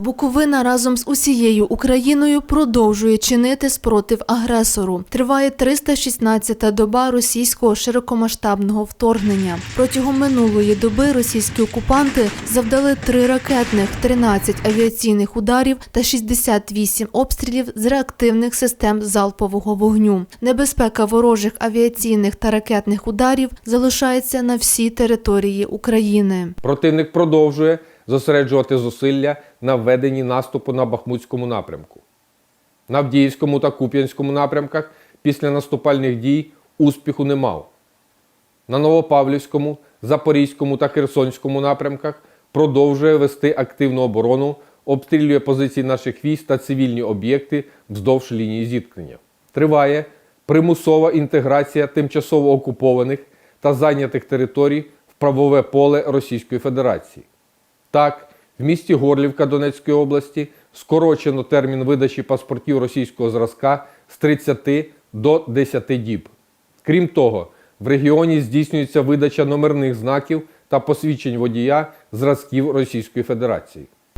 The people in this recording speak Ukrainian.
Буковина разом з усією Україною продовжує чинити спротив агресору. Триває 316-та доба російського широкомасштабного вторгнення. Протягом минулої доби російські окупанти завдали три ракетних, 13 авіаційних ударів та 68 обстрілів з реактивних систем залпового вогню. Небезпека ворожих авіаційних та ракетних ударів залишається на всій території України. Противник продовжує зосереджувати зусилля на введенні наступу на Бахмутському напрямку. На Авдіївському та Куп'янському напрямках після наступальних дій успіху не мав. На Новопавлівському, Запорізькому та Херсонському напрямках продовжує вести активну оборону, обстрілює позиції наших військ та цивільні об'єкти вздовж лінії зіткнення. Триває примусова інтеграція тимчасово окупованих та зайнятих територій в правове поле Російської Федерації. Так, в місті Горлівка Донецької області скорочено термін видачі паспортів російського зразка з 30 до 10 діб. Крім того, в регіоні здійснюється видача номерних знаків та посвідчень водія зразків Російської Федерації.